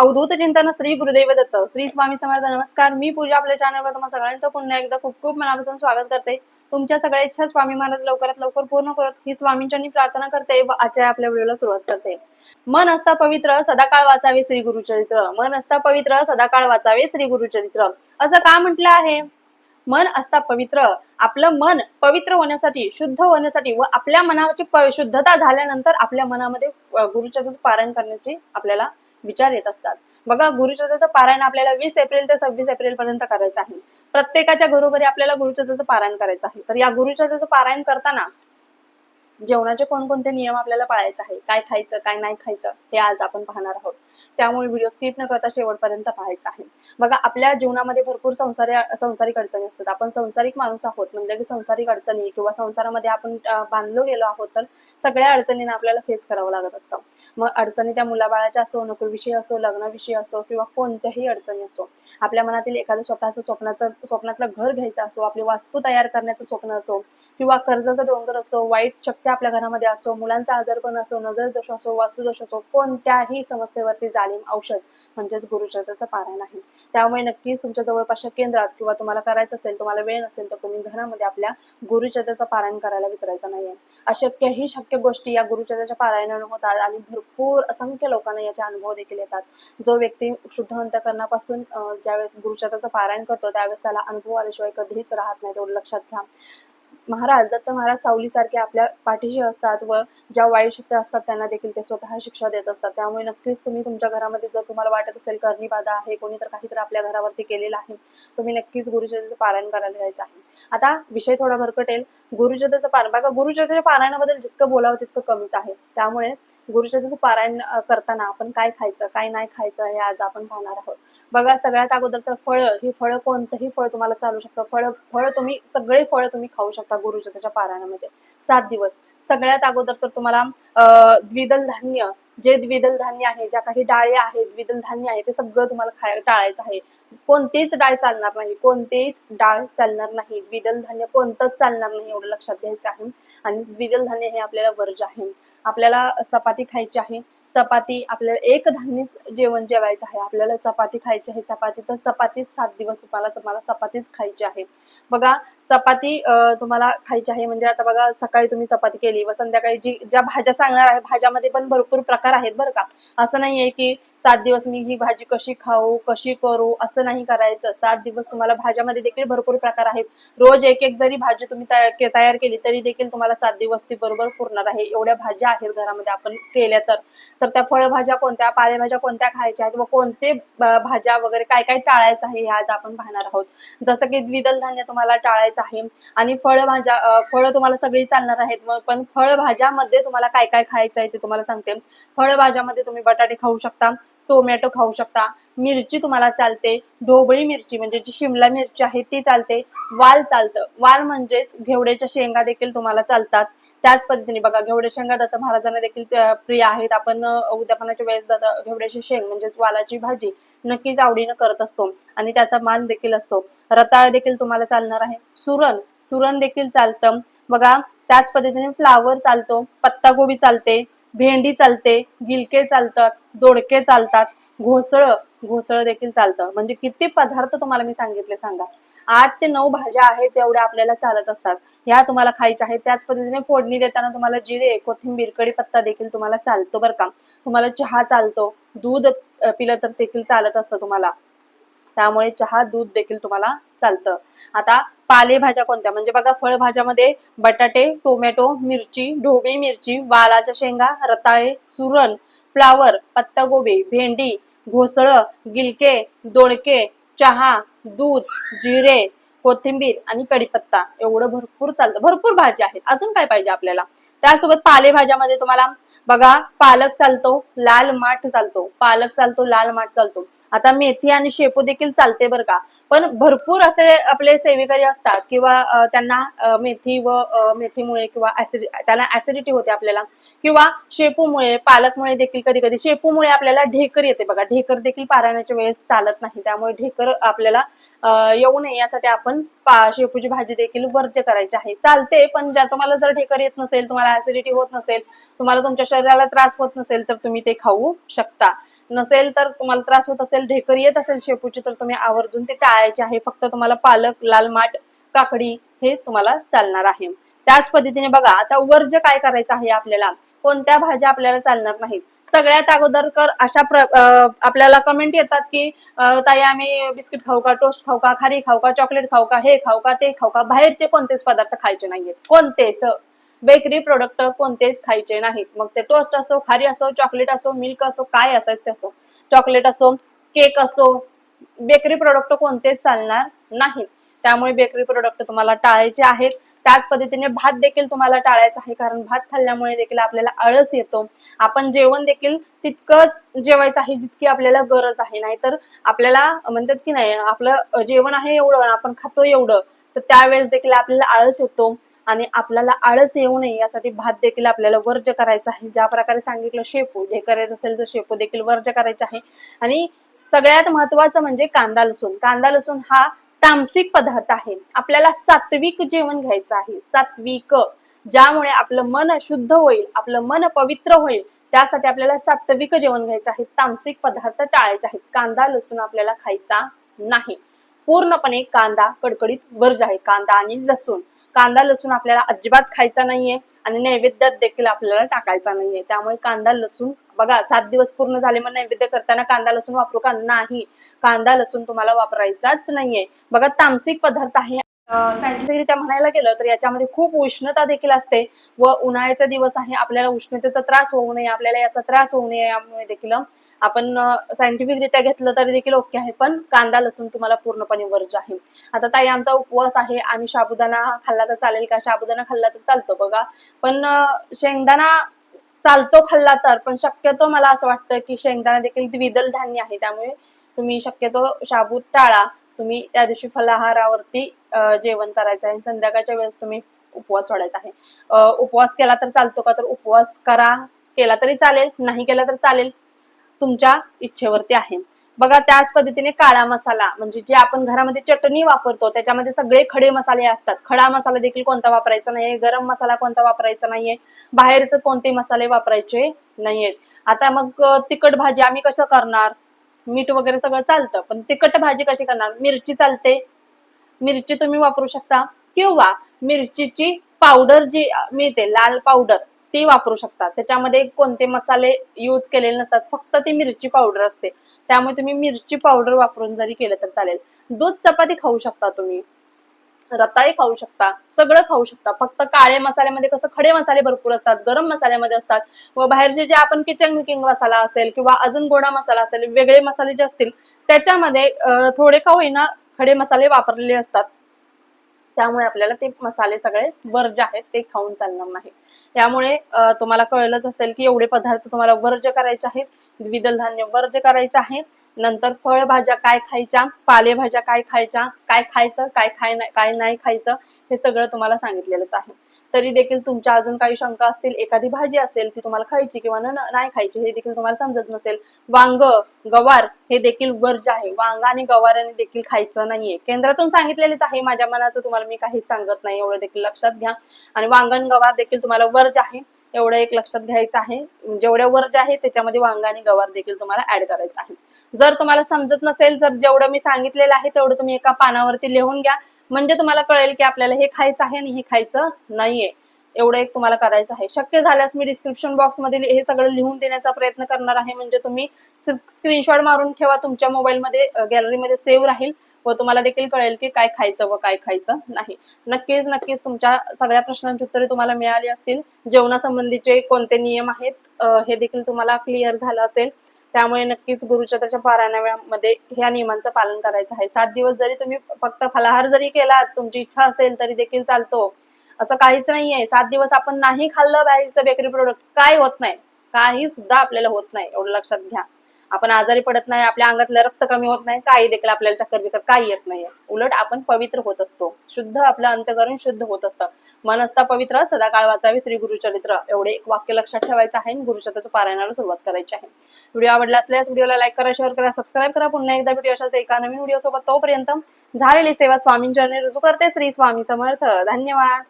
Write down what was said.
अवधूत चिंतन श्री गुरुदेव दत्त श्री स्वामी समर्थ नमस्कार. मी पूजा आपल्या चॅनलवर तुम्हाला सगळ्यांचं पुन्हा एकदा खूप खूप मनापासून स्वागत करते. तुमच्या सगळ्या इच्छा स्वामी महाराज लवकरात लवकर पूर्ण करत ही स्वामींच्या प्रार्थना करते व आजच्या आपल्या व्हिडिओला सुरुवात करते. मन असता पवित्र सदाकाळ वाचावे श्री गुरुचरित्र. मन असता पवित्र सदाकाळ वाचावे श्री गुरुचरित्र. असं का म्हटलं आहे? मन असता पवित्र. आपलं मन पवित्र होण्यासाठी शुद्ध होण्यासाठी व आपल्या मनाची शुद्धता झाल्यानंतर आपल्या मनामध्ये गुरुचरित्र पारण करण्याची आपल्याला विचार येत असतात. बघा गुरुचरित्राचं पारायण आपल्याला वीस एप्रिल ते सव्वीस एप्रिल पर्यंत करायचं आहे. प्रत्येकाच्या घरोघरी आपल्याला गुरुचरित्राचं पारायण करायचं आहे. तर या गुरुचरित्राचं पारायण करताना जेवणाचे कोणकोणते नियम आपल्याला पाळायचे आहे? काय खायचं काय नाही खायचं हे आज आपण पाहणार आहोत. त्यामुळे व्हिडिओ स्किप न करता शेवटपर्यंत पाहायचा आहे. बघा आपल्या जीवनामध्ये भरपूर संसारी संसारिक अडचणी असतात. आपण संसारिक माणूस आहोत म्हणजे की संसारिक अडचणी किंवा संसारामध्ये आपण बांधलो गेलो आहोत तर सगळ्या अडचणींना आपल्याला फेस करावं लागत असतं. मग अडचणी त्या मुलाबाळाच्या असो नोकरीविषयी असो लग्नाविषयी असो किंवा कोणत्याही अडचणी असो आपल्या मनातील एखादं स्वतःचं स्वप्नाचं स्वप्नातलं घर घ्यायचं असो आपली वास्तू तयार करण्याचं स्वप्न असो किंवा कर्जाचा डोंगर असो वाईट शक्ती आपल्या घरामध्ये असो मुलांचा आजारपण असो नजर दोष असो वास्तुदोष असो कोणत्याही समस्येवर समस्येवरती जाणीव औषध म्हणजेच गुरुचरित्राचं पारायण आहे. त्यामुळे नक्कीच तुमच्या जवळपासच्या केंद्रात किंवा तुम्हाला करायचं असेल तुम्हाला वेळ नसेल तर तुम्ही घरामध्ये आपल्या गुरुचरित्राचं पारायण करायला विसरायचं नाहीये. अशक्यही शक्य गोष्टी या गुरुचरित्राच्या पारायणाने होतात आणि भरपूर असंख्य लोकांना याचे अनुभव देखील येतात. जो व्यक्ती शुद्ध अंतकरणापासून ज्यावेळेस गुरुचरित्राचं पारायण करतो त्यावेळेस त्याला अनुभव आल्याशिवाय कधीच राहत नाही तेवढं लक्षात घ्या. महाराज दत्त महाराज सावलीसारखे आपल्या पाठीशी असतात व ज्या वाईट शक्ती असतात त्यांना देखील ते स्वतः शिक्षा देत असतात. त्यामुळे नक्कीच तुम्ही तुमच्या घरामध्ये जर तुम्हाला वाटत असेल करणी बाधा आहे कोणी तर काहीतरी आपल्या घरावरती केलेलं आहे तुम्ही नक्कीच गुरुचरित्राचं पारायण करायला घ्यायचं आहे. आता विषय थोडा भरकटेल. गुरुचरित्राचं पारायण बघा गुरुचरित्राच्या पारायणाबद्दल जितकं बोलावं तितकं कमीच आहे. त्यामुळे गुरुचरित्राचं पारायण करताना आपण काय खायचं काय नाही खायचं हे आज आपण पाहणार आहोत. बघा सगळ्यात अगोदर तर फळं ही फळं कोणतंही फळ तुम्हाला चालू शकतं. फळं फळं तुम्ही सगळे फळं तुम्ही खाऊ शकता गुरुचरित्राच्या पारायणामध्ये. सात दिवस. सगळ्यात अगोदर तर तुम्हाला द्विदल धान्य जे द्विदल धान्य आहे ज्या काही डाळी आहेत द्विदल धान्य आहे ते सगळं तुम्हाला खाय टाळायचं आहे. कोणतीच डाळ चालणार नाही. कोणतीच डाळ चालणार नाही. द्विदल धान्य कोणतंच चालणार नाही एवढं लक्षात घ्यायचं आहे. आणि द्विदल धान्य हे आपल्याला वर्ज आहे. आपल्याला चपाती खायची आहे. चपाती आपल्याला एक धान्यच जेवण जेवायचं आहे. आपल्याला चपाती खायची आहे. चपाती तर चपातीच सात दिवस तुम्हाला तुम्हाला चपातीच खायची आहे. बघा चपाती तुम्हाला खायची आहे म्हणजे आता बघा सकाळी तुम्ही चपाती केली व संध्याकाळी जी ज्या भाज्या सांगणार आहे भाज्यामध्ये पण भरपूर प्रकार आहेत बरं का. असं नाहीये की सात दिवस मी ही भाजी कशी खाऊ कशी करू असं नाही करायचं. सात दिवस तुम्हाला भाज्यामध्ये देखील भरपूर प्रकार आहेत. रोज एक एक जरी भाजी तुम्ही तया- के- तयार केली तरी देखील तुम्हाला सात दिवस ती बरोबर पुरणार आहे. एवढ्या भाज्या आहेत घरामध्ये आपण केल्या तर. तर त्या फळभाज्या कोणत्या पालेभाज्या कोणत्या खायच्या आहेत व कोणते भाज्या वगैरे काय काय टाळायचं आहे हे आज आपण पाहणार आहोत. जसं की द्विदल धान्य तुम्हाला टाळायचं आहे आणि फळभाज्या फळं तुम्हाला सगळी चालणार आहेत. मग पण फळभाज्यामध्ये तुम्हाला काय काय खायचं आहे ते तुम्हाला सांगते. फळभाज्यामध्ये तुम्ही बटाटे खाऊ शकता. टोमॅटो खाऊ शकता मिरची तुम्हाला चालते ढोबळी मिरची म्हणजे जी शिमला मिरची आहे ती चालते वाल चालतं. वाल म्हणजेच घेवड्याच्या शेंगा देखील तुम्हाला चालतात. त्याच पद्धतीने बघा घेवड्या शेंगा दत्त महाराजांना देखील प्रिय आहेत. आपण उद्यापनाच्या वेळेस दत्त घेवड्याची शेंग म्हणजेच वालाची भाजी नक्कीच आवडीनं करत असतो आणि त्याचा मान देखील असतो. रताळ देखील तुम्हाला चालणार आहे. सुरण सुरण देखील चालतं. बघा त्याच पद्धतीने फ्लावर चालतो पत्तागोबी चालते. भेंडी चालते गिलके चालतात दोडके चालतात घोसळ घोसळ देखील चालतं. म्हणजे किती पदार्थ तुम्हाला मी सांगितले सांगा. आठ ते नऊ भाज्या आहेत तेवढ्या आपल्याला चालत असतात. ह्या तुम्हाला खायच्या आहेत. त्याच पद्धतीने फोडणी देताना तुम्हाला जिरे कोथिंबीर कढीपत्ता देखील तुम्हाला चालतो बरं का. तुम्हाला चहा चालतो दूध पिलं तर देखील चालत असतं तुम्हाला. त्यामुळे चहा दूध देखील तुम्हाला चालतं. आता पालेभाज्या कोणत्या? म्हणजे बघा फळभाज्यामध्ये बटाटे टोमॅटो मिरची ढोबळी मिरची वालाच्या शेंगा रताळे सुरण फ्लावर पत्तागोबी भेंडी घोसळ गिलके दोडके चहा दूध जिरे कोथिंबीर आणि कढीपत्ता. एवढं भरपूर चालतं. भरपूर भाज्या आहेत. अजून काय पाहिजे आपल्याला? त्यासोबत पालेभाज्यामध्ये तुम्हाला बघा पालक चालतो लाल माठ चालतो. पालक चालतो लाल माठ चालतो. आता मेथी आणि शेपू देखील चालते बरं का. पण भरपूर असे आपले सेविकारी असतात किंवा त्यांना मेथी व मेथीमुळे किंवा ऍसिड त्याला ऍसिडिटी होते आपल्याला. किंवा शेपूमुळे पालकमुळे देखील कधी कधी शेपूमुळे आपल्याला ढेकर येते बघा. ढेकर देखील पारायणाच्या वेळेस चालत नाही. त्यामुळे ढेकर आपल्याला येऊ नये यासाठी आपण शेपूची भाजी देखील वर्ज्य करायची आहे. चालते पण ज्या तुम्हाला जर ढेकर येत नसेल तुम्हाला ऍसिडिटी होत नसेल तुम्हाला तुमच्या शरीराला त्रास होत नसेल तर तुम्ही ते खाऊ शकता. नसेल तर तुम्हाला त्रास होत असेल ढेकर येत असेल शेपूची तर तुम्ही आवर्जून ते टाळायचे आहे. फक्त तुम्हाला पालक लाल माठ काकडी हे तुम्हाला चालणार आहे. त्याच पद्धतीने बघा आता वर्ज काय करायचं आहे आपल्याला कोणत्या भाज्या आपल्याला चालणार नाहीत. सगळ्यात अगोदर कर अशा प्र आपल्याला कमेंट येतात की ताई आम्ही बिस्किट खाऊ का टोस्ट खाऊ का खारी खाऊ का चॉकलेट खाऊ का हे खाऊ का ते खाऊ का बाहेरचे कोणतेच पदार्थ खायचे नाहीयेत. कोणतेच. बेकरी प्रोडक्ट कोणतेच खायचे नाहीत. मग ते टोस्ट असो खारी असो चॉकलेट असो मिल्क असो काय असायचं ते असो. चॉकलेट असो केक असो बेकरी प्रोडक्ट कोणतेच चालणार नाहीत. त्यामुळे बेकरी प्रोडक्ट तुम्हाला टाळायचे आहेत. त्याच पद्धतीने भात देखील तुम्हाला टाळायचा आहे कारण भात खाल्ल्यामुळे देखील आपल्याला आळस येतो. आपण जेवण देखील तितकंच जेवायचं आहे जितकी आपल्याला गरज आहे. नाहीतर आपल्याला म्हणतात की नाही आपलं जेवण आहे एवढं आपण खातो एवढं तर त्यावेळेस देखील आपल्याला आळस येतो. आणि आपल्याला आळस येऊ नये यासाठी भात देखील आपल्याला वर्ज्य करायचं आहे. ज्या प्रकारे सांगितलं शेपू जे करायचं असेल तर शेपू देखील वर्ज्य करायचं आहे. आणि सगळ्यात महत्वाचं म्हणजे कांदा लसूण. कांदा लसूण हा तामसिक पदार्थ आहे. आपल्याला सात्विक जेवण घ्यायचं आहे. सात्विक ज्यामुळे आपलं मन शुद्ध होईल आपलं मन पवित्र होईल त्यासाठी आपल्याला सात्विक जेवण घ्यायचं आहे. तामसिक पदार्थ टाळायचे आहेत. कांदा लसूण आपल्याला खायचा नाही. पूर्णपणे कांदा कडकडीत वर्ज आहे. कांदा आणि लसूण. कांदा लसूण आपल्याला अजिबात खायचा नाहीये आणि नैवेद्यात देखील आपल्याला टाकायचा नाहीये. त्यामुळे कांदा लसूण बघा सात दिवस पूर्ण झाले मग नैवेद्य करताना कांदा लसूण वापरू का? नाही. कांदा लसूण तुम्हाला वापरायचाच नाहीये. बघा तामसिक पदार्थ आहे. सायंटिफिकरित्या म्हणायला गेलं तर याच्यामध्ये खूप उष्णता देखील असते व उन्हाळ्याचा दिवस आहे. आपल्याला उष्णतेचा त्रास होऊ नये आपल्याला याचा त्रास होऊ नये यामुळे देखील आपण सायंटिफिकरित्या घेतलं तरी देखील ओके आहे पण कांदा लसूण तुम्हाला पूर्णपणे वर्ज आहे. आता ताई आमचा उपवास आहे. आणि साबुदाणा खाल्ला तर चालेल का? साबुदाणा खाल्ला तर चालतो बघा. पण शेंगदाणा चालतो खाल्ला तर पण शक्यतो मला असं वाटतं की शेंगदाणा देखील द्विदल धान्य आहे. त्यामुळे तुम्ही शक्यतो शाबू टाळा. तुम्ही त्या दिवशी फलाहारावरती जेवण करायचं आहे संध्याकाळच्या वेळेस तुम्ही उपवास सोडायचा आहे. उपवास केला तर चालतो का? तर उपवास करा. केला तरी चालेल नाही केला तर चालेल. तुमच्या इच्छेवरती आहे. बघा त्याच पद्धतीने काळा मसाला म्हणजे जे आपण घरामध्ये चटणी वापरतो त्याच्यामध्ये सगळे खडे मसाले असतात. खडा मसाला देखील कोणता वापरायचा नाहीये गरम मसाला कोणता वापरायचा नाहीये बाहेरचे कोणते मसाले वापरायचे नाहीयेत. आता मग तिखट भाजी आम्ही कसं करणार? मीठ वगैरे सगळं चालतं पण तिखट भाजी कशी करणार? मिरची चालते. मिरची तुम्ही वापरू शकता. किंवा मिरचीची पावडर जी मिळते लाल पावडर ती वापरू शकता त्याच्यामध्ये कोणते मसाले यूज केलेले नसतात. फक्त ती मिरची पावडर असते. त्यामुळे तुम्ही मिरची पावडर वापरून जरी केलं तर चालेल. दूध चपाती खाऊ शकता तुम्ही. रताळी खाऊ शकता. सगळं खाऊ शकता. फक्त काळे मसाल्यामध्ये कसं खडे मसाले भरपूर असतात गरम मसाल्यामध्ये असतात. व बाहेरचे जे आपण किचन मेकिंग मसाला असेल किंवा अजून गोडा मसाला असेल वेगळे मसाले जे असतील त्याच्यामध्ये थोडे का होईना खडे मसाले वापरलेले असतात. त्यामुळे आपल्याला ते मसाले सगळे वर्ज आहेत ते खाऊन चालणार नाही त्यामुळे तुम्हाला कळलंच असेल की एवढे पदार्थ तुम्हाला वर्ज करायचे आहेत द्विदल धान्य वर्ज करायचं आहे नंतर फळभाज्या काय खायच्या पालेभाज्या काय खायच्या काय खायचं काय खाय काय नाही खायचं हे सगळं तुम्हाला सांगितलेलंच आहे. तरी देखील तुमच्या अजून काही शंका असतील एखादी भाजी असेल ती तुम्हाला खायची किंवा न नाही खायची हे देखील तुम्हाला समजत नसेल. वांग गवार हे देखील वर्ज आहे वांग आणि गवाराने देखील खायचं नाहीये. केंद्रातून सांगितलेलेच आहे माझ्या मनाचं तुम्हाला मी काहीच सांगत नाही एवढं देखील लक्षात घ्या. आणि वांगण गवार देखील तुम्हाला वर्ज आहे एवढं एक लक्षात घ्यायचं आहे. जेवढ्या वर्ज आहे त्याच्यामध्ये वांगा आणि गवार देखील तुम्हाला ऍड करायचं आहे. जर तुम्हाला समजत नसेल तर जेवढं मी सांगितलेलं आहे तेवढं तुम्ही एका पानावरती लिहून घ्या. म्हणजे तुम्हाला कळेल की आपल्याला हे खायचं आहे आणि हे खायचं नाहीये. एवढं एक तुम्हाला करायचं आहे. शक्य झाल्यास मी डिस्क्रिप्शन बॉक्समध्ये हे सगळं लिहून देण्याचा प्रयत्न करणार आहे. म्हणजे तुम्ही स्क्रीनशॉट मारून ठेवा. तुमच्या मोबाईलमध्ये गॅलरीमध्ये सेव्ह राहील. व तुम्हाला देखील कळेल की काय खायचं व काय खायचं नाही. नक्कीच नक्कीच तुमच्या सगळ्या प्रश्नांची उत्तरे तुम्हाला मिळाली असतील. जेवणासंबंधीचे कोणते नियम आहेत हे देखील तुम्हाला क्लिअर झालं असेल. त्यामुळे नक्कीच गुरुचताच्या पारायणामध्ये ह्या नियमांचं पालन करायचं आहे. सात दिवस जरी तुम्ही फक्त फलाहार जरी केला तुमची इच्छा असेल तरी देखील चालतो. असं काहीच नाहीये. सात दिवस आपण नाही खाल्लं बाहेरचं बेकरी प्रोडक्ट काय होत नाही. काही सुद्धा आपल्याला होत नाही एवढं लक्षात घ्या. आपण आजारी पडत नाही आपल्या अंगातलं रक्त कमी होत नाही काही देखील आपल्याला चक्कर बिकर काही येत नाहीये. उलट आपण पवित्र होत असतो. शुद्ध आपलं अंतकरण शुद्ध होत असतं. मन असता पवित्र सदा काळ वाचावे श्री गुरुचरित्र. एवढे एक वाक्य लक्षात ठेवायचं आहे. आणि गुरुचरित्राचं पारायणाला सुरुवात करायची आहे. व्हिडिओ आवडला असल्यास व्हिडिओला लाईक करा शेअर करा सबस्क्राईब करा. पुन्हा एकदा व्हिडिओ अशाच एका नवीन व्हिडिओ सोबत तोपर्यंत झालेली सेवा स्वामींच्या रुजू करते. श्री स्वामी समर्थ. धन्यवाद.